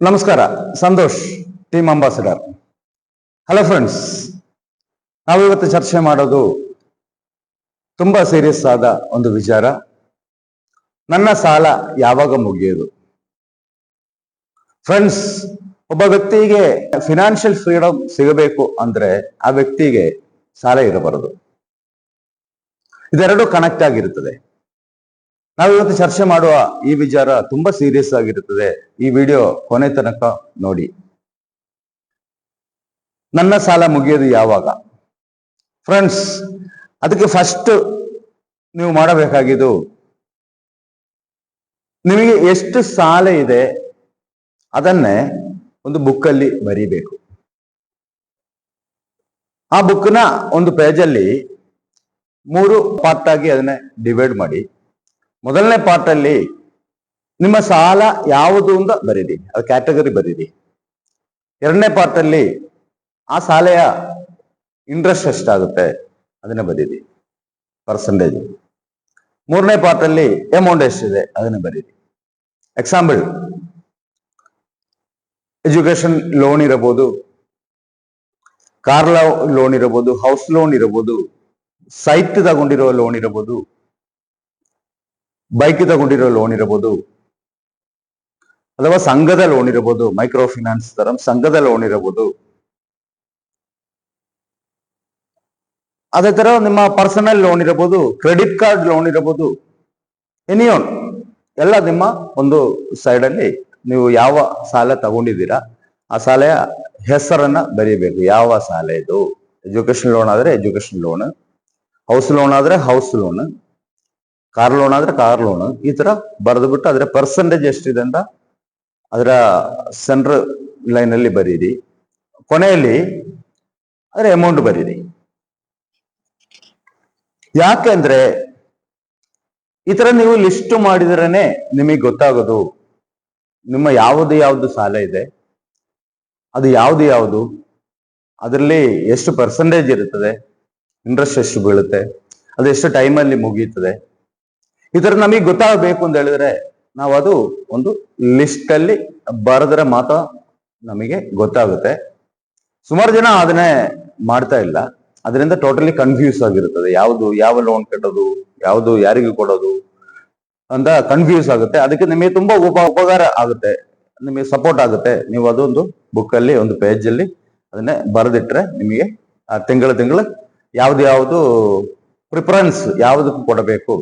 ನಮಸ್ಕಾರ, Santosh team ambassador hello friends ನಾವು ಇವತ್ತು ಚರ್ಚೆ ಮಾಡೋದು ತುಂಬಾ ಸೀರಿಯಸ್ ಆದ ಒಂದು ವಿಚಾರ. ನನ್ನ ಸಾಲ ಯಾವಾಗ ಮುಗಿಯೋದು? ಫ್ರೆಂಡ್ಸ್ ಒಬ್ಬ ವ್ಯಕ್ತಿಗೆ ಫಿನಾನ್ಷಿಯಲ್ ಫ್ರೀಡಮ್ ಸಿಗಬೇಕು ಅಂದ್ರೆ ಆ ವ್ಯಕ್ತಿಗೆ ಸಾಲ ಇರಬಾರದು. ಇದೆರಡು ಕನೆಕ್ಟ್ ಆಗಿರುತ್ತದೆ. ನಾವು ಇವತ್ತು ಚರ್ಚೆ ಮಾಡುವ ಈ ವಿಚಾರ ತುಂಬಾ ಸೀರಿಯಸ್ ಆಗಿರುತ್ತದೆ ಈ ವಿಡಿಯೋ ಕೊನೆ ತನಕ ನೋಡಿ. ನನ್ನ ಸಾಲ ಮುಗಿಯೋದು ಯಾವಾಗ? ಫ್ರೆಂಡ್ಸ್ ಅದಕ್ಕೆ ಫಸ್ಟ್ ನೀವು ಮಾಡಬೇಕಾಗಿದ್ದು, ನಿಮಗೆ ಎಷ್ಟು ಸಾಲ ಇದೆ ಅದನ್ನೇ ಒಂದು ಬುಕ್ಕಲ್ಲಿ ಬರೀಬೇಕು. ಆ ಬುಕ್ನ ಒಂದು ಪೇಜಲ್ಲಿ ಮೂರು ಪಾರ್ಟ್ ಆಗಿ ಅದನ್ನ ಡಿವೈಡ್ ಮಾಡಿ. ಮೊದಲನೇ ಪಾರ್ಟ್ ಅಲ್ಲಿ ನಿಮ್ಮ ಸಾಲ ಯಾವುದು ಅಂತ ಬರೀರಿ ಅದು ಕ್ಯಾಟಗರಿ ಬರೀರಿ ಎರಡನೇ ಪಾರ್ಟ್ ಅಲ್ಲಿ ಆ ಸಾಲೆಯ ಇಂಟ್ರೆಸ್ಟ್ ಎಷ್ಟಾಗುತ್ತೆ ಅದನ್ನ ಬರೀರಿ ಪರ್ಸೆಂಟೇಜ್ ಮೂರನೇ ಪಾರ್ಟ್ ಅಲ್ಲಿ ಅಮೌಂಟ್ ಎಷ್ಟಿದೆ, ಅದನ್ನ ಬರೀರಿ ಎಕ್ಸಾಂಪಲ್ ಎಜುಕೇಶನ್ ಲೋನ್ ಇರಬಹುದು ಕಾರ್ ಲೋನ್ ಇರಬಹುದು ಹೌಸ್ ಲೋನ್ ಇರಬಹುದು ಸೈಟ್ ತಗೊಂಡಿರೋ ಲೋನ್ ಇರಬಹುದು. ಬೈಕ್ ತಗೊಂಡಿರೋ ಲೋನ್ ಇರಬಹುದು ಅಥವಾ ಸಂಘದ ಲೋನ್ ಇರಬಹುದು ಮೈಕ್ರೋ ಫಿನಾನ್ಸ್ ತರ ಸಂಘದ ಲೋನ್ ಇರಬಹುದು ಅದೇ ತರ ನಿಮ್ಮ ಪರ್ಸನಲ್ ಲೋನ್ ಇರಬಹುದು ಕ್ರೆಡಿಟ್ ಕಾರ್ಡ್ ಲೋನ್ ಇರಬಹುದು ಎನಿಯೋನ್ ಎಲ್ಲ ನಿಮ್ಮ ಒಂದು ಸೈಡ್ ಅಲ್ಲಿ ನೀವು ಯಾವ ಸಾಲ ತಗೊಂಡಿದ್ದೀರಾ, ಆ ಸಾಲೆಯ ಹೆಸರನ್ನ ಬರೀಬೇಕು. ಯಾವ ಸಾಲ ಇದು? ಎಜುಕೇಶನ್ ಲೋನ್ ಆದ್ರೆ ಎಜುಕೇಶನ್ ಲೋನ್ ಹೌಸ್ ಲೋನ್ ಆದ್ರೆ ಹೌಸ್ ಲೋನ್ ಕಾರ್ ಲೋನ್ ಆದ್ರೆ ಕಾರ್ ಲೋನ್ ಈ ತರ ಬರೆದು ಬಿಟ್ಟು ಅದರ ಪರ್ಸೆಂಟೇಜ್ ಎಷ್ಟಿದೆ ಅಂತ ಅದರ ಸೆಂಟ್ರ್ ಲೈನ್ ಅಲ್ಲಿ ಬರೀರಿ. ಕೊನೆಯಲ್ಲಿ ಅದರ ಅಮೌಂಟ್ ಬರೀರಿ. ಯಾಕೆಂದ್ರೆ ಈ ತರ ನೀವು ಲಿಸ್ಟ್ ಮಾಡಿದ್ರೇನೆ ನಿಮಗೆ ಗೊತ್ತಾಗೋದು. ನಿಮ್ಮ ಯಾವುದು ಯಾವುದು ಸಾಲ ಇದೆ. ಅದು ಯಾವುದು ಯಾವುದು. ಅದರಲ್ಲಿ ಎಷ್ಟು ಪರ್ಸೆಂಟೇಜ್ ಇರುತ್ತದೆ. ಇಂಟ್ರೆಸ್ಟ್ ಎಷ್ಟು ಬೀಳುತ್ತೆ. ಅದು ಎಷ್ಟು ಟೈಮಲ್ಲಿ ಮುಗೀತದೆ ತರ ನಮಗೆ ಗೊತ್ತಾಗಬೇಕು ಅಂತ ಹೇಳಿದ್ರೆ ನಾವು ಅದು ಒಂದು ಲಿಸ್ಟ್ ಅಲ್ಲಿ ಬರೆದ್ರೆ ಮಾತ್ರ ನಮಗೆ ಗೊತ್ತಾಗುತ್ತೆ. ಸುಮಾರು ಜನ ಅದನ್ನೇ ಮಾಡ್ತಾ ಇಲ್ಲ. ಅದರಿಂದ ಟೋಟಲಿ ಕನ್ಫ್ಯೂಸ್ ಆಗಿರುತ್ತದೆ. ಯಾವುದು, ಯಾವ ಲೋನ್ ಕಟ್ಟೋದು, ಯಾವುದು, ಯಾರಿಗೂ ಕೊಡೋದು ಅಂತ ಕನ್ಫ್ಯೂಸ್ ಆಗುತ್ತೆ. ಅದಕ್ಕೆ ನಿಮಗೆ ತುಂಬಾ ಉಪ, ಉಪಕಾರ ಆಗುತ್ತೆ. ನಿಮಗೆ ಸಪೋರ್ಟ್ ಆಗುತ್ತೆ. ನೀವು ಅದೊಂದು ಬುಕ್ ಅಲ್ಲಿ, ಒಂದು ಪೇಜ್ ಅಲ್ಲಿ ಅದನ್ನೇ ಬರೆದಿಟ್ರೆ ನಿಮಗೆ ತಿಂಗಳ ತಿಂಗಳು ಯಾವ್ದು ಯಾವುದು ಪ್ರಿಫರೆನ್ಸ್ ಯಾವುದಕ್ಕೂ ಕೊಡಬೇಕು.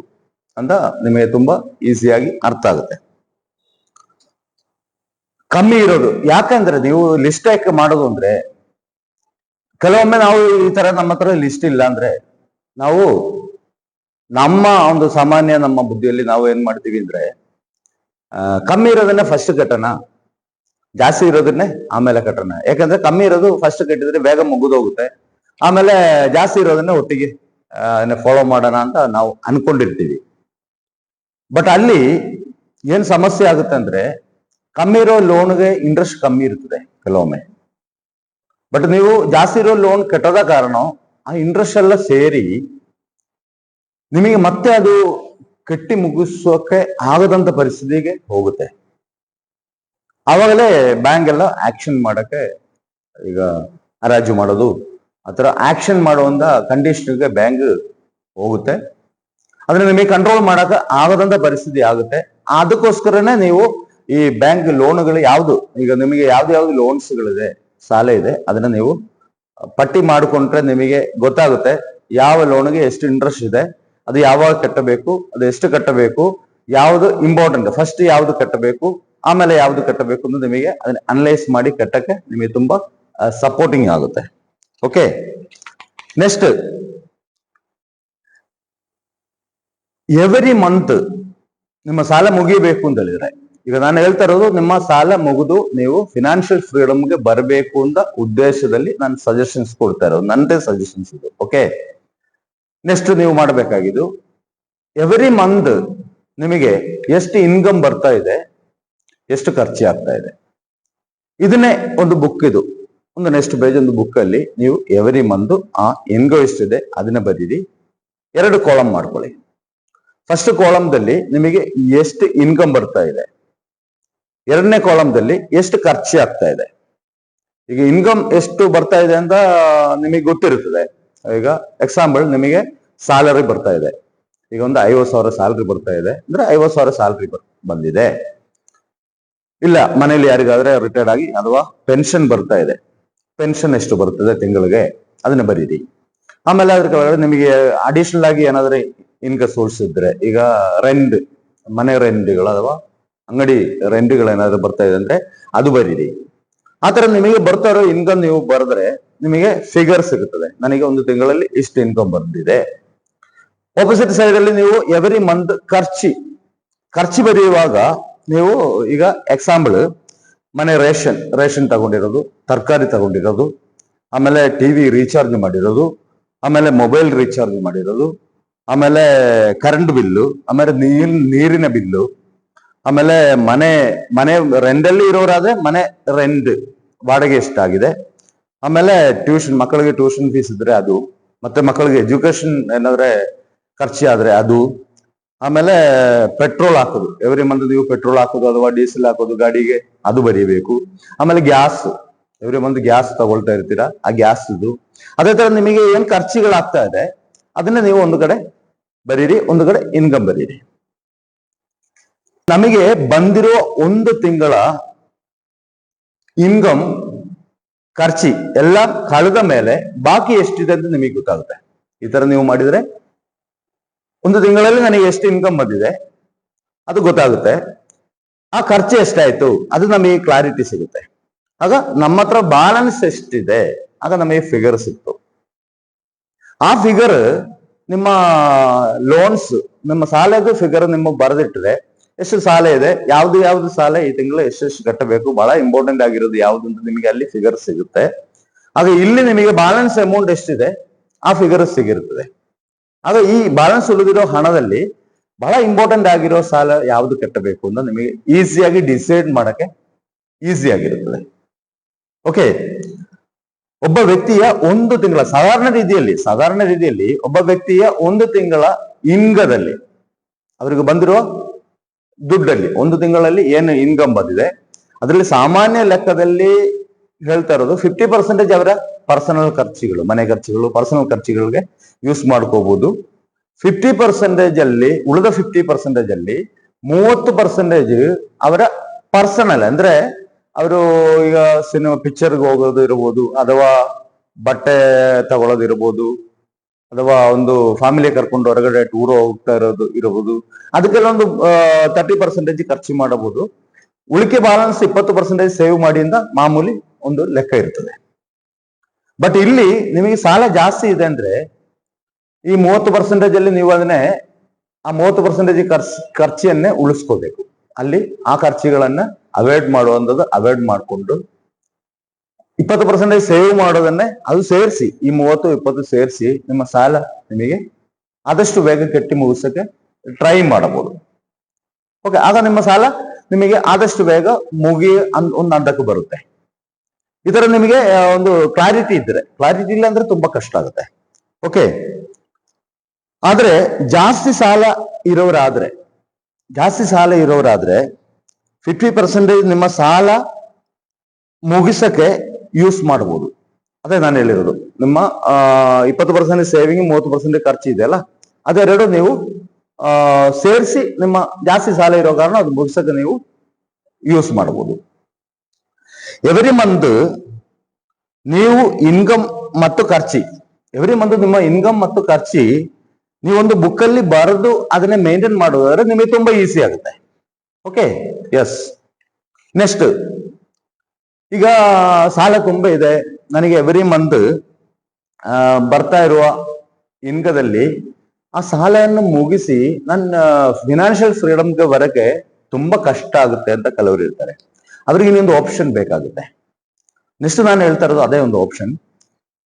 ಅಂತ ನಿಮಗೆ ತುಂಬಾ ಈಸಿಯಾಗಿ ಅರ್ಥ ಆಗುತ್ತೆ. ಕಮ್ಮಿ ಇರೋದು. ಯಾಕಂದ್ರೆ ನೀವು ಲಿಸ್ಟ್ ಯಾಕೆ ಮಾಡೋದು ಅಂದ್ರೆ ಕೆಲವೊಮ್ಮೆ ನಾವು ಈ ತರ ನಮ್ಮ ಹತ್ರ ಲಿಸ್ಟ್ ಇಲ್ಲ ಅಂದ್ರೆ ನಾವು ನಮ್ಮ ಒಂದು ಸಾಮಾನ್ಯ ನಮ್ಮ ಬುದ್ಧಿಯಲ್ಲಿ ನಾವು ಏನ್ ಮಾಡ್ತೀವಿ ಅಂದ್ರೆ ಕಮ್ಮಿ ಇರೋದನ್ನೇ ಫಸ್ಟ್ ಕಟ್ಟೋಣ ಜಾಸ್ತಿ ಇರೋದನ್ನೇ ಆಮೇಲೆ ಕಟ್ಟೋಣ ಯಾಕಂದ್ರೆ ಕಮ್ಮಿ ಇರೋದು ಫಸ್ಟ್ ಕಟ್ಟಿದ್ರೆ ಬೇಗ ಮುಗಿದೋಗುತ್ತೆ ಆಮೇಲೆ ಜಾಸ್ತಿ ಇರೋದನ್ನೇ ಒಟ್ಟಿಗೆ ಫಾಲೋ ಮಾಡೋಣ ಅಂತ ನಾವು ಅನ್ಕೊಂಡಿರ್ತೀವಿ. ಬಟ್ ಅಲ್ಲಿ ಏನ್ ಸಮಸ್ಯೆ ಆಗುತ್ತೆ ಅಂದ್ರೆ ಕಮ್ಮಿ ಇರೋ ಲೋನ್ಗೆ ಇಂಟ್ರೆಸ್ಟ್ ಕಮ್ಮಿ ಇರ್ತದೆ ಕೆಲವೊಮ್ಮೆ. ಬಟ್ ನೀವು ಜಾಸ್ತಿ ಇರೋ ಲೋನ್ ಕಟ್ಟೋದ ಕಾರಣ ಆ ಇಂಟ್ರೆಸ್ಟ್ ಎಲ್ಲ ಸೇರಿ ನಿಮಗೆ ಮತ್ತೆ ಅದು ಕಟ್ಟಿ ಮುಗಿಸೋಕೆ ಆಗದಂತ ಪರಿಸ್ಥಿತಿಗೆ ಹೋಗುತ್ತೆ. ಆವಾಗಲೇ ಬ್ಯಾಂಕ್ ಎಲ್ಲ ಆಕ್ಷನ್ ಮಾಡಕ್ಕೆ ಈಗ ಹರಾಜು ಮಾಡೋದು ಆತರ ಆಕ್ಷನ್ ಮಾಡುವಂತ ಕಂಡೀಷನ್ಗೆ ಬ್ಯಾಂಕ್ ಹೋಗುತ್ತೆ. ಅದನ್ನ ನಿಮಗೆ ಕಂಟ್ರೋಲ್ ಮಾಡಕ ಆಗದಂತ ಪರಿಸ್ಥಿತಿ ಆಗುತ್ತೆ. ಅದಕ್ಕೋಸ್ಕರನೇ ನೀವು ಈ ಬ್ಯಾಂಕ್ ಲೋನ್ಗಳು ಯಾವ್ದು, ಈಗ ನಿಮಗೆ ಯಾವ್ದು ಯಾವ್ದು ಲೋನ್ಸ್ಗಳಿದೆ ಸಾಲ ಇದೆ, ಅದನ್ನ ನೀವು ಪಟ್ಟಿ ಮಾಡಿಕೊಂಡ್ರೆ ನಿಮಗೆ ಗೊತ್ತಾಗುತ್ತೆ ಯಾವ ಲೋನ್ಗೆ ಎಷ್ಟು ಇಂಟ್ರೆಸ್ಟ್ ಇದೆ, ಅದು ಯಾವಾಗ ಕಟ್ಟಬೇಕು, ಅದು ಎಷ್ಟು ಕಟ್ಟಬೇಕು, ಯಾವುದು ಇಂಪಾರ್ಟೆಂಟ್ ಫಸ್ಟ್ ಯಾವ್ದು ಕಟ್ಟಬೇಕು, ಆಮೇಲೆ ಯಾವ್ದು ಕಟ್ಟಬೇಕು ಅಂತ ನಿಮಗೆ ಅದನ್ನ ಅನಲೈಸ್ ಮಾಡಿ ಕಟ್ಟಕ್ಕೆ ನಿಮಗೆ ತುಂಬಾ ಸಪೋರ್ಟಿಂಗ್ ಆಗುತ್ತೆ. ಓಕೆ ನೆಕ್ಸ್ಟ್ ಎವ್ರಿ ಮಂತ್ ನಿಮ್ಮ ಸಾಲ ಮುಗಿಬೇಕು ಅಂತ ಹೇಳಿದ್ರೆ, ಈಗ ನಾನು ಹೇಳ್ತಾ ಇರೋದು ನಿಮ್ಮ ಸಾಲ ಮುಗಿದು ನೀವು ಫಿನಾನ್ಷಿಯಲ್ ಫ್ರೀಡಮ್ಗೆ ಬರಬೇಕು ಅಂತ ಉದ್ದೇಶದಲ್ಲಿ ನಾನು ಸಜೆಷನ್ಸ್ ಕೊಡ್ತಾ ಇರೋದು ನನ್ನದೇ ಸಜೆಷನ್ಸ್ ಇದು ಓಕೆ ನೆಕ್ಸ್ಟ್ ನೀವು ಮಾಡಬೇಕಾಗಿದ್ದು ಎವ್ರಿ ಮಂತ್ ನಿಮಗೆ ಎಷ್ಟು ಇನ್ಕಮ್ ಬರ್ತಾ ಇದೆ, ಎಷ್ಟು ಖರ್ಚು ಆಗ್ತಾ ಇದೆ. ಇದನ್ನೇ ಒಂದು ಬುಕ್ ಇದು, ಒಂದು ನೆಕ್ಸ್ಟ್ ಪೇಜ್ ಒಂದು ಬುಕ್ ಅಲ್ಲಿ ನೀವು ಎವರಿ ಮಂತ್ ಆ ಇನ್ಕಮ್ ಎಷ್ಟಿದೆ ಅದನ್ನ ಬರೀರಿ, ಎರಡು ಕಾಲಮ್ ಮಾಡ್ಕೊಳ್ಳಿ. ಫಸ್ಟ್ ಕಾಲಮ್ದಲ್ಲಿ ನಿಮಗೆ ಎಷ್ಟು ಇನ್ಕಮ್ ಬರ್ತಾ ಇದೆ. ಎರಡನೇ ಕಾಲಮ್ದಲ್ಲಿ ಎಷ್ಟು ಖರ್ಚು ಆಗ್ತಾ ಇದೆ. ಈಗ ಇನ್ಕಮ್ ಎಷ್ಟು ಬರ್ತಾ ಇದೆ ಅಂತ ನಿಮಗೆ ಗೊತ್ತಿರುತ್ತದೆ. ಈಗ ಎಕ್ಸಾಂಪಲ್ ನಿಮಗೆ ಸ್ಯಾಲರಿ ಬರ್ತಾ ಇದೆ. ಈಗ ಒಂದು ಐವತ್ತು ಸಾವಿರ ಸ್ಯಾಲರಿ ಬರ್ತಾ ಇದೆ. ಅಂದ್ರೆ ಐವತ್ತು ಸಾವಿರ ಸ್ಯಾಲರಿ ಬಂದಿದೆ. ಇಲ್ಲ ಮನೇಲಿ ಯಾರಿಗಾದ್ರೆ ರಿಟೈರ್ಡ್ ಆಗಿ ಅಥವಾ ಪೆನ್ಷನ್ ಬರ್ತಾ ಇದೆ. ಪೆನ್ಷನ್ ಎಷ್ಟು ಬರ್ತದೆ ತಿಂಗಳಿಗೆ? ಅದನ್ನ ಬರೀರಿ. ಆಮೇಲೆ ಕೆಳಗಡೆ ನಿಮಗೆ ಅಡಿಷನಲ್ ಆಗಿ ಏನಾದ್ರೆ ಇನ್ಕಮ್ ಸೋರ್ಸ್ ಇದ್ರೆ ಈಗ ರೆಂಟ್ ಮನೆ ರೆಂಟ್ಗಳು ಅಥವಾ ಅಂಗಡಿ ರೆಂಟ್ಗಳು ಏನಾದ್ರು ಬರ್ತಾ ಇದೆ ಅಂದ್ರೆ ಅದು ಬರೀರಿ. ಆತರ ತರ ನಿಮಗೆ ಬರ್ತಾ ಇರೋ ಇನ್ಕಮ್ ನೀವು ಬರೆದ್ರೆ ನಿಮಗೆ ಫಿಗರ್ ಸಿಗುತ್ತದೆ. ನನಗೆ ಒಂದು ತಿಂಗಳಲ್ಲಿ ಇಷ್ಟು ಇನ್ಕಮ್ ಬಂದಿದೆ. ಆಪೋಸಿಟ್ ಸೈಡ್ ಅಲ್ಲಿ ನೀವು ಎವ್ರಿ ಮಂತ್ ಖರ್ಚಿ, ಖರ್ಚು ಬರೆಯುವಾಗ ನೀವು ಈಗ ಎಕ್ಸಾಂಪಲ್ ಮನೆ ರೇಷನ್ ರೇಷನ್ ತಗೊಂಡಿರೋದು, ತರಕಾರಿ ತಗೊಂಡಿರೋದು, ಆಮೇಲೆ ಟಿವಿ ರೀಚಾರ್ಜ್ ಮಾಡಿರೋದು, ಆಮೇಲೆ ಮೊಬೈಲ್ ರೀಚಾರ್ಜ್ ಮಾಡಿರೋದು ಆಮೇಲೆ ಕರೆಂಟ್ ಬಿಲ್ಲು, ಆಮೇಲೆ ನೀರ್ ನೀರಿನ ಬಿಲ್ಲು, ಆಮೇಲೆ ಮನೆ ಮನೆ ರೆಂಡಲ್ಲಿ ಇರೋರಾದ್ರೆ ಮನೆ ರೆಂಟ್ ಬಾಡಿಗೆ ಎಷ್ಟಾಗಿದೆ, ಆಮೇಲೆ ಟ್ಯೂಷನ್ ಮಕ್ಕಳಿಗೆ ಟ್ಯೂಷನ್ ಫೀಸ್ ಇದ್ರೆ ಅದು, ಮತ್ತೆ ಮಕ್ಕಳಿಗೆ ಎಜುಕೇಶನ್ ಏನಾದ್ರೆ ಖರ್ಚು ಆದ್ರೆ ಅದು, ಆಮೇಲೆ ಪೆಟ್ರೋಲ್ ಹಾಕೋದು. ಎವ್ರಿ ಮಂತ್ ನೀವು ಪೆಟ್ರೋಲ್ ಹಾಕೋದು ಅಥವಾ ಡೀಸೆಲ್ ಹಾಕೋದು ಗಾಡಿಗೆ, ಅದು ಬರೀಬೇಕು. ಆಮೇಲೆ ಗ್ಯಾಸ್ ಎವ್ರಿ ಮಂತ್ ಗ್ಯಾಸ್ ತಗೊಳ್ತಾ ಇರ್ತೀರಾ? ಆ ಗ್ಯಾಸ್ ಇದು ಅದೇ ತರ ನಿಮಗೆ ಏನ್ ಖರ್ಚುಗಳಾಗ್ತಾ ಇದೆ, ಅದನ್ನ ನೀವು ಒಂದು ಕಡೆ ಬರೀರಿ, ಒಂದು ಕಡೆ ಇನ್ಕಮ್ ಬರೀರಿ. ನಮಗೆ ಬಂದಿರೋ ಒಂದು ತಿಂಗಳ ಇನ್ಕಮ್ ಖರ್ಚಿ ಎಲ್ಲ ಕಳೆದ ಮೇಲೆ ಬಾಕಿ ಎಷ್ಟಿದೆ ಅಂತ ನಿಮಗೆ ಗೊತ್ತಾಗುತ್ತೆ. ಈ ತರ ನೀವು ಮಾಡಿದ್ರೆ ಒಂದು ತಿಂಗಳಲ್ಲಿ ನನಗೆ ಎಷ್ಟು ಇನ್ಕಮ್ ಬಂದಿದೆ, ಅದು ಗೊತ್ತಾಗುತ್ತೆ. ಆ ಖರ್ಚು ಎಷ್ಟಾಯ್ತು, ಅದು ನಮಗೆ ಕ್ಲಾರಿಟಿ ಸಿಗುತ್ತೆ. ಆಗ ನಮ್ಮ ಹತ್ರ ಬ್ಯಾಲೆನ್ಸ್ ಎಷ್ಟಿದೆ, ಆಗ ನಮಗೆ ಫಿಗರ್ ಸಿಕ್ತು. ಆ ಫಿಗರ್ ನಿಮ್ಮ ಲೋನ್ಸ್ ನಿಮ್ಮ ಸಾಲದ ಫಿಗರ್ ನಿಮಗೆ ಬರೆದಿಟ್ಟರೆ ಎಷ್ಟು ಸಾಲ ಇದೆ? ಯಾವ್ದು ಯಾವ್ದು ಸಾಲ ಈ ತಿಂಗಳು ಎಷ್ಟೆಷ್ಟು ಕಟ್ಟಬೇಕು? ಬಹಳ ಇಂಪಾರ್ಟೆಂಟ್ ಆಗಿರೋದು ಯಾವ್ದು ಅಂತ ನಿಮಗೆ ಅಲ್ಲಿ ಫಿಗರ್ ಸಿಗುತ್ತೆ. ಆಗ ಇಲ್ಲಿ ನಿಮಗೆ ಬ್ಯಾಲೆನ್ಸ್ ಅಮೌಂಟ್ ಎಷ್ಟಿದೆ? ಆ ಫಿಗರ್ ಸಿಗಿರುತ್ತದೆ ಆಗ ಈ ಬ್ಯಾಲೆನ್ಸ್ ಉಳಿದಿರೋ ಹಣದಲ್ಲಿ ಬಹಳ ಇಂಪಾರ್ಟೆಂಟ್ ಆಗಿರೋ ಸಾಲ ಯಾವ್ದು ಕಟ್ಟಬೇಕು ಅಂತ ನಿಮಗೆ ಈಸಿಯಾಗಿ ಡಿಸೈಡ್ ಮಾಡಕ್ಕೆ ಈಸಿ ಆಗಿರುತ್ತದೆ. ಓಕೆ ಒಬ್ಬ ವ್ಯಕ್ತಿಯ ಒಂದು ತಿಂಗಳ, ಸಾಧಾರಣ ರೀತಿಯಲ್ಲಿ ಸಾಧಾರಣ ರೀತಿಯಲ್ಲಿ ಒಬ್ಬ ವ್ಯಕ್ತಿಯ ಒಂದು ತಿಂಗಳ ಇಂಗದಲ್ಲಿ, ಅವರಿಗೆ ಬಂದಿರೋ ದುಡ್ಡಲ್ಲಿ, ಒಂದು ತಿಂಗಳಲ್ಲಿ ಏನು ಇನ್ಕಮ್ ಬಂದಿದೆ, ಅದರಲ್ಲಿ ಸಾಮಾನ್ಯ ಲೆಕ್ಕದಲ್ಲಿ ಹೇಳ್ತಾ ಇರೋದು ಫಿಫ್ಟಿ ಪರ್ಸೆಂಟೇಜ್ ಅವರ ಪರ್ಸನಲ್ ಖರ್ಚುಗಳು, ಮನೆ ಖರ್ಚುಗಳು ಪರ್ಸನಲ್ ಖರ್ಚುಗಳಿಗೆ ಯೂಸ್ ಮಾಡ್ಕೋಬಹುದು ಫಿಫ್ಟಿ ಪರ್ಸೆಂಟೇಜ್ ಅಲ್ಲಿ, ಉಳಿದ ಫಿಫ್ಟಿ ಪರ್ಸೆಂಟೇಜ್ ಅಲ್ಲಿ ಮೂವತ್ತು ಪರ್ಸೆಂಟೇಜ್ ಅವರ ಪರ್ಸನಲ್ ಅಂದ್ರೆ ಅವರು ಈಗ ಸಿನಿಮಾ ಪಿಕ್ಚರ್ಗೆ ಹೋಗೋದು ಇರ್ಬೋದು, ಅಥವಾ ಬಟ್ಟೆ ತಗೊಳ್ಳೋದು ಇರ್ಬೋದು, ಅಥವಾ ಒಂದು ಫ್ಯಾಮಿಲಿ ಕರ್ಕೊಂಡು ಹೊರಗಡೆ ಟೂರ್ ಹೋಗ್ತಾ ಇರೋದು ಇರಬಹುದು ಅದಕ್ಕೆಲ್ಲ ಒಂದು ತರ್ಟಿ ಪರ್ಸೆಂಟೇಜ್ ಖರ್ಚು ಮಾಡಬಹುದು ಉಳಿಕೆ ಬ್ಯಾಲೆನ್ಸ್ ಇಪ್ಪತ್ತು ಪರ್ಸೆಂಟೇಜ್ ಸೇವ್ ಮಾಡಿ ಅಂತ ಮಾಮೂಲಿ ಒಂದು ಲೆಕ್ಕ ಇರ್ತದೆ. ಬಟ್ ಇಲ್ಲಿ ನಿಮಗೆ ಸಾಲ ಜಾಸ್ತಿ ಇದೆ ಅಂದ್ರೆ, ಈ ಮೂವತ್ತು ಪರ್ಸೆಂಟೇಜ್ ಅಲ್ಲಿ ನೀವು ಅದನ್ನೇ, ಆ ಮೂವತ್ತು ಪರ್ಸೆಂಟೇಜ್ ಖರ್ಚು, ಖರ್ಚಿಯನ್ನೇ ಉಳಿಸ್ಕೋಬೇಕು. ಅಲ್ಲಿ ಆ ಖರ್ಚುಗಳನ್ನ ಅವಾಯ್ಡ್ ಮಾಡುವಂಥದ್ದು ಅವಾಯ್ಡ್ ಮಾಡಿಕೊಂಡು ಇಪ್ಪತ್ತು ಪರ್ಸೆಂಟೇಜ್ ಸೇವ್ ಮಾಡೋದನ್ನೇ ಅದು ಸೇರಿಸಿ, ಈ ಮೂವತ್ತು, ಇಪ್ಪತ್ತು ಸೇರಿಸಿ ನಿಮ್ಮ ಸಾಲ ನಿಮಗೆ ಆದಷ್ಟು ಬೇಗ ಕಟ್ಟಿ ಮುಗಿಸಕ್ಕೆ ಟ್ರೈ ಮಾಡಬಹುದು. ಓಕೆ ಆಗ ನಿಮ್ಮ ಸಾಲ ನಿಮಗೆ ಆದಷ್ಟು ಬೇಗ ಮುಗಿ ಒಂದು ಹಂತಕ್ಕೆ ಬರುತ್ತೆ. ಇದರ ನಿಮಗೆ ಒಂದು ಕ್ಲಾರಿಟಿ ಇದ್ರೆ ಕ್ಲಾರಿಟಿ ಇಲ್ಲ ಅಂದ್ರೆ ತುಂಬಾ ಕಷ್ಟ ಆಗುತ್ತೆ. ಓಕೆ ಆದ್ರೆ ಜಾಸ್ತಿ ಸಾಲ ಇರೋರಾದ್ರೆ ಜಾಸ್ತಿ ಸಾಲ ಇರೋರಾದ್ರೆ ಫಿಫ್ಟಿ ಪರ್ಸೆಂಟೇಜ್ ನಿಮ್ಮ ಸಾಲ ಮುಗಿಸಕ್ಕೆ ಯೂಸ್ ಮಾಡಬಹುದು ಅದೇ ನಾನು ಹೇಳಿರೋದು. ನಿಮ್ಮ ಇಪ್ಪತ್ತು ಪರ್ಸೆಂಟ್ ಸೇವಿಂಗ್ ಮೂವತ್ತು ಪರ್ಸೆಂಟ್ ಖರ್ಚು ಇದೆಯಲ್ಲ ಅದೆರಡು ನೀವು ಸೇರಿಸಿ ನಿಮ್ಮ ಜಾಸ್ತಿ ಸಾಲ ಇರೋ ಕಾರಣ ಅದು ಮುಗಿಸಕ್ಕೆ ನೀವು ಯೂಸ್ ಮಾಡಬಹುದು ಎವ್ರಿ ಮಂತ್ ನೀವು ಇನ್ಕಮ್ ಮತ್ತು ಖರ್ಚಿ. ಎವ್ರಿ ಮಂತ್ ನಿಮ್ಮ ಇನ್ಕಮ್ ಮತ್ತು ಖರ್ಚಿ ನೀವೊಂದು ಬುಕ್ಕಲ್ಲಿ ಬರೆದು ಅದನ್ನೇ ಮೇಂಟೈನ್ ಮಾಡೋದಾದ್ರೆ ನಿಮಗೆ ತುಂಬಾ ಈಸಿ ಆಗುತ್ತೆ. ಓಕೆ ಎಸ್ ನೆಕ್ಸ್ಟ್ ಈಗ ಸಾಲ ತುಂಬ ಇದೆ. ನನಗೆ ಎವ್ರಿ ಮಂತ್ ಬರ್ತಾ ಇರುವ ಇನ್ಕದಲ್ಲಿ ಆ ಸಾಲವನ್ನು ಮುಗಿಸಿ ನನ್ನ ಫಿನಾನ್ಷಿಯಲ್ ಫ್ರೀಡಮ್ಗೆ ಬರಕ್ಕೆ ತುಂಬಾ ಕಷ್ಟ ಆಗುತ್ತೆ ಅಂತ ಕೆಲವರು ಇರ್ತಾರೆ ಅವ್ರಿಗೆ ಇನ್ನೊಂದು ಆಪ್ಷನ್ ಬೇಕಾಗುತ್ತೆ. ನೆಕ್ಸ್ಟ್ ನಾನು ಹೇಳ್ತಾ ಇರೋದು ಅದೇ ಒಂದು ಆಪ್ಷನ್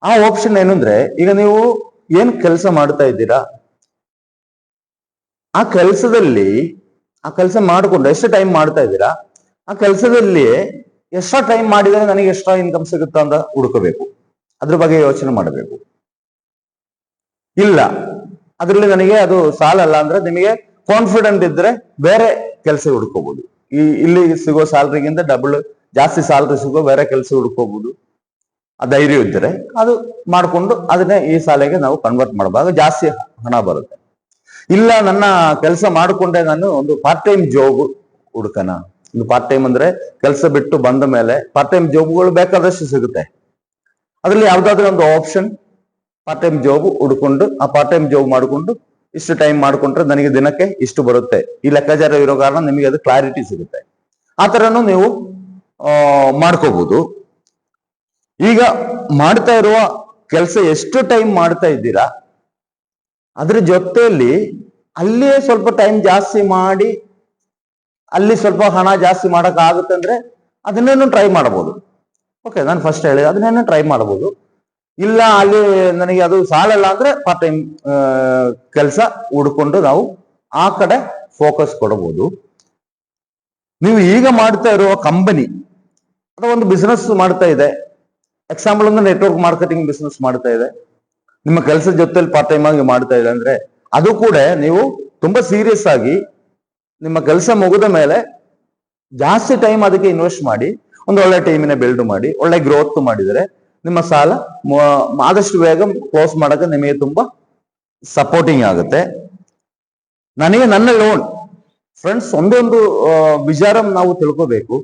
ಆ ಆಪ್ಷನ್ ಏನು ಅಂದ್ರೆ ಈಗ ನೀವು ಏನ್ ಕೆಲಸ ಮಾಡ್ತಾ ಇದ್ದೀರಾ? ಆ ಕೆಲಸದಲ್ಲಿ, ಆ ಕೆಲಸ ಮಾಡಿಕೊಂಡು ಎಷ್ಟು ಟೈಮ್ ಮಾಡ್ತಾ ಇದ್ದೀರಾ? ಆ ಕೆಲಸದಲ್ಲಿ ಎಕ್ಸ್ಟ್ರಾ ಟೈಮ್ ಮಾಡಿದರೆ ನನಗೆ ಎಕ್ಸ್ಟ್ರಾ ಇನ್ಕಮ್ ಸಿಗುತ್ತಾ ಅಂತ ಹುಡುಕಬೇಕು. ಅದ್ರ ಬಗ್ಗೆ ಯೋಚನೆ ಮಾಡಬೇಕು. ಇಲ್ಲ. ಅದರಲ್ಲಿ ನನಗೆ ಅದು ಸಾಲಲ್ಲ ಅಂದ್ರೆ ನಿಮಗೆ ಕಾನ್ಫಿಡೆಂಟ್ ಇದ್ರೆ ಬೇರೆ ಕೆಲಸ ಹುಡ್ಕೋಬಹುದು ಈ, ಇಲ್ಲಿ ಸಿಗೋ ಸ್ಯಾಲ್ರಿಗಿಂತ ಡಬಲ್ ಜಾಸ್ತಿ ಸ್ಯಾಲ್ರಿ ಸಿಗೋ ಬೇರೆ ಕೆಲಸ ಹುಡ್ಕೋಬಹುದು ಆ ಧೈರ್ಯ ಇದ್ದರೆ ಅದು ಮಾಡ್ಕೊಂಡು ಅದನ್ನೇ ಈ ಸಾಲಿಗೆ ನಾವು ಕನ್ವರ್ಟ್ ಮಾಡಬಹುದು ಜಾಸ್ತಿ ಹಣ ಬರುತ್ತೆ. ಇಲ್ಲ, ನನ್ನ ಕೆಲಸ ಮಾಡಿಕೊಂಡೆ ನಾನು ಒಂದು ಪಾರ್ಟ್ ಟೈಮ್ ಜಾಬ್ ಹುಡುಕನ. ಒಂದು ಪಾರ್ಟ್ ಟೈಮ್ ಅಂದ್ರೆ ಕೆಲಸ ಬಿಟ್ಟು ಬಂದ ಮೇಲೆ ಪಾರ್ಟ್ ಟೈಮ್ ಜಾಬ್ಗಳು ಬೇಕಾದಷ್ಟು ಸಿಗುತ್ತೆ. ಅದ್ರಲ್ಲಿ ಯಾವ್ದಾದ್ರು ಒಂದು ಆಪ್ಷನ್ ಪಾರ್ಟ್ ಟೈಮ್ ಜಾಬ್ ಹುಡ್ಕೊಂಡು ಆ ಪಾರ್ಟ್ ಟೈಮ್ ಜಾಬ್ ಮಾಡಿಕೊಂಡು ಇಷ್ಟು ಟೈಮ್ ಮಾಡ್ಕೊಂಡ್ರೆ ನನಗೆ ದಿನಕ್ಕೆ ಇಷ್ಟು ಬರುತ್ತೆ. ಈ ಲೆಕ್ಕಾಚಾರ ಇರೋ ಕಾರಣ ನಿಮಗೆ ಅದು ಕ್ಲಾರಿಟಿ ಸಿಗುತ್ತೆ. ಆ ತರನು ನೀವು ಮಾಡ್ಕೋಬಹುದು ಈಗ ಮಾಡ್ತಾ ಇರುವ ಕೆಲಸ ಎಷ್ಟು ಟೈಮ್ ಮಾಡ್ತಾ ಇದ್ದೀರಾ? ಅದ್ರ ಜೊತೆಯಲ್ಲಿ ಅಲ್ಲಿಯೇ ಸ್ವಲ್ಪ ಟೈಮ್ ಜಾಸ್ತಿ ಮಾಡಿ, ಅಲ್ಲಿ ಸ್ವಲ್ಪ ಹಣ ಜಾಸ್ತಿ ಮಾಡಕ್ ಆಗುತ್ತೆ ಅಂದ್ರೆ ಅದನ್ನೇನು ಟ್ರೈ ಮಾಡಬಹುದು ಓಕೆ ನಾನು ಫಸ್ಟ್ ಹೇಳಿದೆ, ಅದನ್ನೇನು ಟ್ರೈ ಮಾಡಬಹುದು ಇಲ್ಲ, ಅಲ್ಲಿ ನನಗೆ ಅದು ಸಾಲಲ್ಲ ಅಂದ್ರೆ ಪಾರ್ಟ್ ಟೈಮ್ ಕೆಲಸ ಹುಡ್ಕೊಂಡು ನಾವು ಆ ಕಡೆ ಫೋಕಸ್ ಕೊಡಬಹುದು ನೀವು ಈಗ ಮಾಡ್ತಾ ಇರುವ ಕಂಪನಿ ಅಥವಾ ಒಂದು ಬಿಸ್ನೆಸ್ ಮಾಡ್ತಾ ಇದೆ. ಎಕ್ಸಾಂಪಲ್ ಒಂದು ನೆಟ್ವರ್ಕ್ ಮಾರ್ಕೆಟಿಂಗ್ ಬಿಸ್ನೆಸ್ ಮಾಡ್ತಾ ಇದೆ. ನಿಮ್ಮ ಕೆಲಸದ ಜೊತೆಲಿ ಪಾರ್ಟ್ ಟೈಮ್ ಆಗಿ ಮಾಡ್ತಾ ಇಲ್ಲ ಅಂದ್ರೆ ಅದು ಕೂಡ ನೀವು ತುಂಬಾ ಸೀರಿಯಸ್ ಆಗಿ ನಿಮ್ಮ ಕೆಲಸ ಮುಗಿದ ಮೇಲೆ ಜಾಸ್ತಿ ಟೈಮ್ ಅದಕ್ಕೆ ಇನ್ವೆಸ್ಟ್ ಮಾಡಿ, ಒಂದು ಒಳ್ಳೆ ಟೀಮಿನ ಬಿಲ್ಡ್ ಮಾಡಿ, ಒಳ್ಳೆ ಗ್ರೋತ್ ಮಾಡಿದರೆ ನಿಮ್ಮ ಸಾಲ ಆದಷ್ಟು ಬೇಗ ಕ್ಲೋಸ್ ಮಾಡಕ್ಕೆ ನಿಮಗೆ ತುಂಬಾ ಸಪೋರ್ಟಿಂಗ್ ಆಗುತ್ತೆ. ನನಗೆ ನನ್ನ ಲೋನ್ ಫ್ರೆಂಡ್ಸ್ ಒಂದೊಂದು ಒಂದು ವಿಚಾರ ನಾವು ತಿಳ್ಕೋಬೇಕು.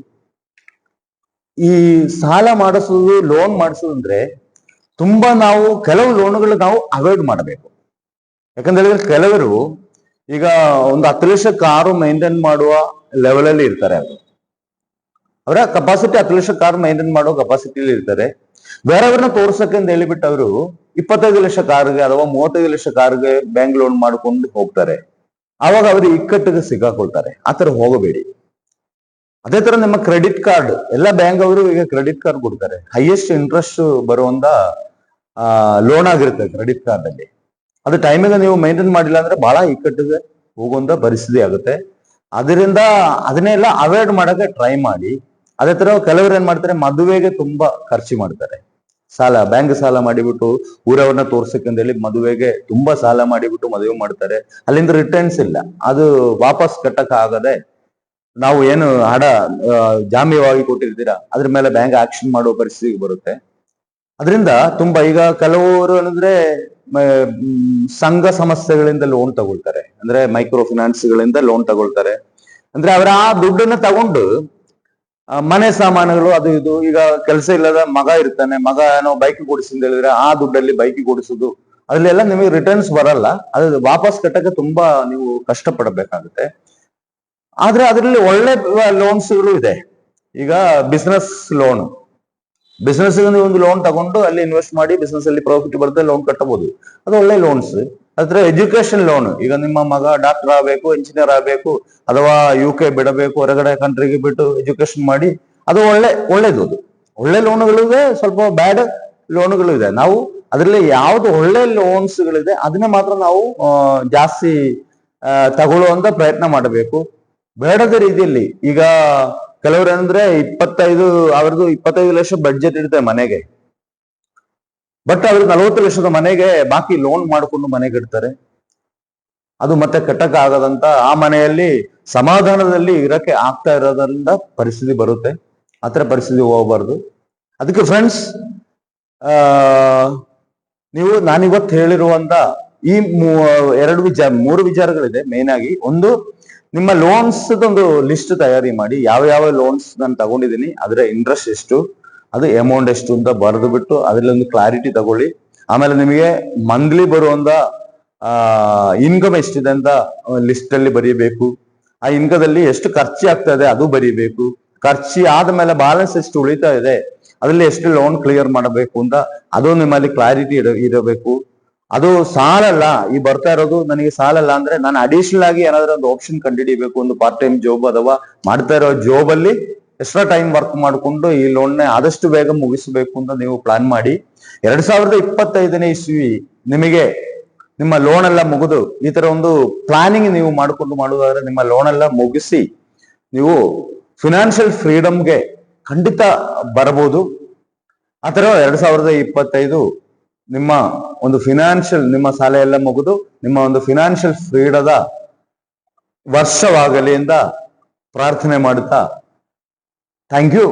ಈ ಸಾಲ ಮಾಡಿಸೋದು ಲೋನ್ ಮಾಡಿಸೋದು ಅಂದ್ರೆ ತುಂಬಾ ನಾವು ಕೆಲವು ಲೋನ್ಗಳು ನಾವು ಅವಾಯ್ಡ್ ಮಾಡಬೇಕು. ಯಾಕಂತ ಹೇಳಿದ್ರೆ ಕೆಲವರು ಈಗ ಒಂದು ಹತ್ತು ಲಕ್ಷ ಕಾರು ಮೈಂಟೈನ್ ಮಾಡುವ ಲೆವೆಲ್ ಅಲ್ಲಿ ಇರ್ತಾರೆ ಅವರು. ಅವರ ಕೆಪಾಸಿಟಿ ಹತ್ತು ಲಕ್ಷ ಕಾರ್ ಮೈಂಟೈನ್ ಮಾಡುವ ಕೆಪಾಸಿಟಿಲಿ ಇರ್ತಾರೆ. ಬೇರೆಯವ್ರನ್ನ ತೋರ್ಸಕ್ಕೆ ಅಂತ ಹೇಳಿಬಿಟ್ಟು ಅವರು ಇಪ್ಪತ್ತೈದು ಲಕ್ಷ ಕಾರ್ಗೆ ಅಥವಾ ಮೂವತ್ತೈದು ಲಕ್ಷ ಕಾರ್ಗೆ ಬ್ಯಾಂಕ್ ಲೋನ್ ಮಾಡ್ಕೊಂಡು ಹೋಗ್ತಾರೆ. ಅವಾಗ ಅವರು ಇಕ್ಕಟ್ಟಿಗೆ ಸಿಕ್ಕಾಕೊಳ್ತಾರೆ. ಆತರ ಹೋಗಬೇಡಿ. ಅದೇ ತರ ನಿಮ್ಮ ಕ್ರೆಡಿಟ್ ಕಾರ್ಡ್ ಎಲ್ಲ ಬ್ಯಾಂಕ್ ಅವರು ಈಗ ಕ್ರೆಡಿಟ್ ಕಾರ್ಡ್ ಕೊಡ್ತಾರೆ. ಹೈಯೆಸ್ಟ್ ಇಂಟ್ರೆಸ್ಟ್ ಬರುವಂತ ಲೋನ್ ಆಗಿರುತ್ತೆ ಕ್ರೆಡಿಟ್ ಕಾರ್ಡ್ ಅಲ್ಲಿ. ಅದು ಟೈಮಿಗೆ ನೀವು ಮೈಂಟೈನ್ ಮಾಡಿಲ್ಲ ಅಂದ್ರೆ ಬಹಳ ಇಕ್ಕಟ್ಟಿಗೆ ಹೋಗುವಂತ ಪರಿಸ್ಥಿತಿ ಆಗುತ್ತೆ. ಅದರಿಂದ ಅದನ್ನೆಲ್ಲ ಅವಾಯ್ಡ್ ಮಾಡಕ್ಕೆ ಟ್ರೈ ಮಾಡಿ. ಅದೇ ತರ ಕೆಲವರು ಏನ್ ಮಾಡ್ತಾರೆ, ಮದುವೆಗೆ ತುಂಬಾ ಖರ್ಚು ಮಾಡ್ತಾರೆ. ಸಾಲ ಬ್ಯಾಂಕ್ ಸಾಲ ಮಾಡಿಬಿಟ್ಟು ಊರವ್ರನ್ನ ತೋರ್ಸಕ್ಕೆ ಅಂತ ಹೇಳಿ ಮದುವೆಗೆ ತುಂಬಾ ಸಾಲ ಮಾಡಿಬಿಟ್ಟು ಮದುವೆ ಮಾಡ್ತಾರೆ. ಅಲ್ಲಿಂದ ರಿಟರ್ನ್ಸ್ ಇಲ್ಲ. ಅದು ವಾಪಸ್ ಕಟ್ಟಕ್ ಆಗದೆ ನಾವು ಏನು ಹಣ ಜಾಮ್ಯವಾಗಿ ಕೊಟ್ಟಿರ್ತೀರಾ, ಅದ್ರ ಮೇಲೆ ಬ್ಯಾಂಕ್ ಆಕ್ಷನ್ ಮಾಡುವ ಪರಿಸ್ಥಿತಿ ಬರುತ್ತೆ. ಅದರಿಂದ ತುಂಬಾ ಈಗ ಕೆಲವರು ಏನಂದ್ರೆ ಸಂಘ ಸಮಸ್ಯೆಗಳಿಂದ ಲೋನ್ ತಗೊಳ್ತಾರೆ. ಅಂದ್ರೆ ಮೈಕ್ರೋ ಫಿನಾನ್ಸ್ಗಳಿಂದ ಲೋನ್ ತಗೊಳ್ತಾರೆ. ಅಂದ್ರೆ ಅವರ ಆ ದುಡ್ಡನ್ನ ತಗೊಂಡು ಮನೆ ಸಾಮಾನುಗಳು ಅದು ಇದು, ಈಗ ಕೆಲಸ ಇಲ್ಲದ ಮಗ ಇರ್ತಾನೆ, ಮಗ ಏನೋ ಬೈಕ್ ಕೊಡಿಸಿ ಅಂತ ಹೇಳಿದ್ರೆ ಆ ದುಡ್ಡಲ್ಲಿ ಬೈಕ್ ಕೊಡಿಸೋದು ಅದ್ರಲ್ಲೆಲ್ಲ ನಿಮಗೆ ರಿಟರ್ನ್ಸ್ ಬರಲ್ಲ. ಅದು ವಾಪಸ್ ಕಟ್ಟಕ್ಕೆ ತುಂಬಾ ನೀವು ಕಷ್ಟಪಡಬೇಕಾಗುತ್ತೆ. ಆದ್ರೆ ಅದರಲ್ಲಿ ಒಳ್ಳೆ ಲೋನ್ಸ್ಗಳು ಇದೆ. ಈಗ ಬಿಸ್ನೆಸ್ ಲೋನ್ ಬಿಸ್ನೆಸ್ ಒಂದು ಲೋನ್ ತಗೊಂಡು ಅಲ್ಲಿ ಇನ್ವೆಸ್ಟ್ ಮಾಡಿ ಬಿಸ್ನೆಸ್ ಅಲ್ಲಿ ಪ್ರಾಫಿಟ್ ಬರುತ್ತೆ ಲೋನ್ ಕಟ್ಟಬಹುದು ಅದು ಒಳ್ಳೆ ಲೋನ್ಸ್ ಅದ್ರ ಎಜುಕೇಶನ್ ಲೋನ್ ಈಗ ನಿಮ್ಮ ಮಗ ಡಾಕ್ಟರ್ ಆಗಬೇಕು ಇಂಜಿನಿಯರ್ ಆಗಬೇಕು, ಅಥವಾ ಯು ಕೆ ಬಿಡಬೇಕು, ಹೊರಗಡೆ ಕಂಟ್ರಿಗೆ ಬಿಟ್ಟು ಎಜುಕೇಶನ್ ಮಾಡಿ, ಅದು ಒಳ್ಳೆ, ಒಳ್ಳೇದು ಅದು. ಒಳ್ಳೆ ಲೋನ್ಗಳಿದೆ ಸ್ವಲ್ಪ ಬ್ಯಾಡ್ ಲೋನ್ಗಳು ಇದೆ ನಾವು ಅದರಲ್ಲಿ ಯಾವ್ದು ಒಳ್ಳೆ ಲೋನ್ಸ್ಗಳಿದೆ ಅದನ್ನ ಮಾತ್ರ ನಾವು ಜಾಸ್ತಿ ತಗೊಳ್ಳುವಂತ ಪ್ರಯತ್ನ ಮಾಡಬೇಕು. ಬೇಡದ ರೀತಿಯಲ್ಲಿ ಈಗ ಕೆಲವರು ಅಂದ್ರೆ ಇಪ್ಪತ್ತೈದು ಅವ್ರದ್ದು ಇಪ್ಪತ್ತೈದು ಲಕ್ಷ ಬಡ್ಜೆಟ್ ಇರುತ್ತೆ ಮನೆಗೆ. ಬಟ್ ಅವ್ರ ನಲವತ್ತು ಲಕ್ಷದ ಮನೆಗೆ ಬಾಕಿ ಲೋನ್ ಮಾಡಿಕೊಂಡು ಮನೆ ಕಟ್ತಾರೆ ಅದು ಮತ್ತೆ ಕಟ್ಟಕ್ ಆಗದಂತ ಆ ಮನೆಯಲ್ಲಿ ಸಮಾಧಾನದಲ್ಲಿ ಇರಕ್ಕೆ ಆಗ್ತಾ ಇರೋದ್ರಿಂದ ಪರಿಸ್ಥಿತಿ ಬರುತ್ತೆ. ಆತರ ಪರಿಸ್ಥಿತಿ ಹೋಗಬಾರ್ದು. ಅದಕ್ಕೆ ಫ್ರೆಂಡ್ಸ್ ಆ, ನೀವು ನಾನಿವತ್ತು ಹೇಳಿರುವಂತ ಈ ಎರಡು ವಿಚಾರ, ಮೂರು ವಿಚಾರಗಳಿದೆ ಮೇನ್ ಆಗಿ. ಒಂದು ನಿಮ್ಮ ಲೋನ್ಸ್ ಒಂದು ಲಿಸ್ಟ್ ತಯಾರಿ ಮಾಡಿ ಯಾವ ಯಾವ ಲೋನ್ಸ್ ನಾನು ತಗೊಂಡಿದ್ದೀನಿ, ಅದರ ಇಂಟ್ರೆಸ್ಟ್ ಎಷ್ಟು, ಅದು ಅಮೌಂಟ್ ಎಷ್ಟು ಅಂತ ಬರೆದು ಬಿಟ್ಟು ಅದರಲ್ಲಿ ಒಂದು ಕ್ಲಾರಿಟಿ ತಗೊಳ್ಳಿ. ಆಮೇಲೆ ನಿಮಗೆ ಮಂತ್ಲಿ ಬರುವಂತ ಇನ್ಕಮ್ ಎಷ್ಟಿದೆ ಅಂತ ಲಿಸ್ಟ್ ಅಲ್ಲಿ ಬರೀಬೇಕು. ಆ ಇನ್ಕಮಲ್ಲಿ ಎಷ್ಟು ಖರ್ಚು ಆಗ್ತಾ ಇದೆ ಅದು ಬರೀಬೇಕು. ಖರ್ಚು ಆದ್ಮೇಲೆ ಬ್ಯಾಲೆನ್ಸ್ ಎಷ್ಟು ಉಳಿತಾ ಇದೆ, ಅದರಲ್ಲಿ ಎಷ್ಟು ಲೋನ್ ಕ್ಲಿಯರ್ ಮಾಡಬೇಕು ಅಂತ ಅದು ನಿಮ್ಮಲ್ಲಿ ಕ್ಲಾರಿಟಿ ಇರ, ಇರಬೇಕು. ಅದು ಸಾಲಲ್ಲ, ಈ ಬರ್ತಾ ಇರೋದು ನನಗೆ ಸಾಲಲ್ಲ ಅಂದ್ರೆ ನಾನು ಅಡಿಷನಲ್ ಆಗಿ ಏನಾದ್ರೂ ಒಂದು ಆಪ್ಷನ್ ಕಂಡಿಡಿಬೇಕು ಒಂದು ಪಾರ್ಟ್ ಟೈಮ್ ಜಾಬ್ ಅಥವಾ ಮಾಡ್ತಾ ಇರೋ ಜಾಬ್ ಅಲ್ಲಿ ಎಕ್ಸ್ಟ್ರಾ ಟೈಮ್ ವರ್ಕ್ ಮಾಡಿಕೊಂಡು ಈ ಲೋನ್ ಆದಷ್ಟು ಬೇಗ ಮುಗಿಸಬೇಕು ಅಂತ ನೀವು ಪ್ಲಾನ್ ಮಾಡಿ. ಎರಡ್ ಸಾವಿರದ ಇಪ್ಪತ್ತೈದನೇ ಇಸ್ವಿ ನಿಮಗೆ ನಿಮ್ಮ ಲೋನ್ ಎಲ್ಲ ಮುಗಿದು ಈ ತರ ಒಂದು ಪ್ಲಾನಿಂಗ್ ನೀವು ಮಾಡಿಕೊಂಡು ಮಾಡುವುದಾದ್ರೆ ನಿಮ್ಮ ಲೋನ್ ಎಲ್ಲ ಮುಗಿಸಿ ನೀವು ಫಿನಾನ್ಷಿಯಲ್ ಫ್ರೀಡಮ್ಗೆ ಖಂಡಿತ ಬರಬಹುದು ಆ ತರ ಎರಡ್ ಸಾವಿರದ ಇಪ್ಪತ್ತೈದು ನಿಮ್ಮ ಒಂದು ಫಿನಾನ್ಷಿಯಲ್ ನಿಮ್ಮ ಸಾಲ ಎಲ್ಲ ಮುಗಿದು ನಿಮ್ಮ ಒಂದು ಫಿನಾನ್ಷಿಯಲ್ ಫ್ರೀಡದ ವರ್ಷವಾಗಲಿ ಅಂತ ಪ್ರಾರ್ಥನೆ ಮಾಡುತ್ತಾ. Thank you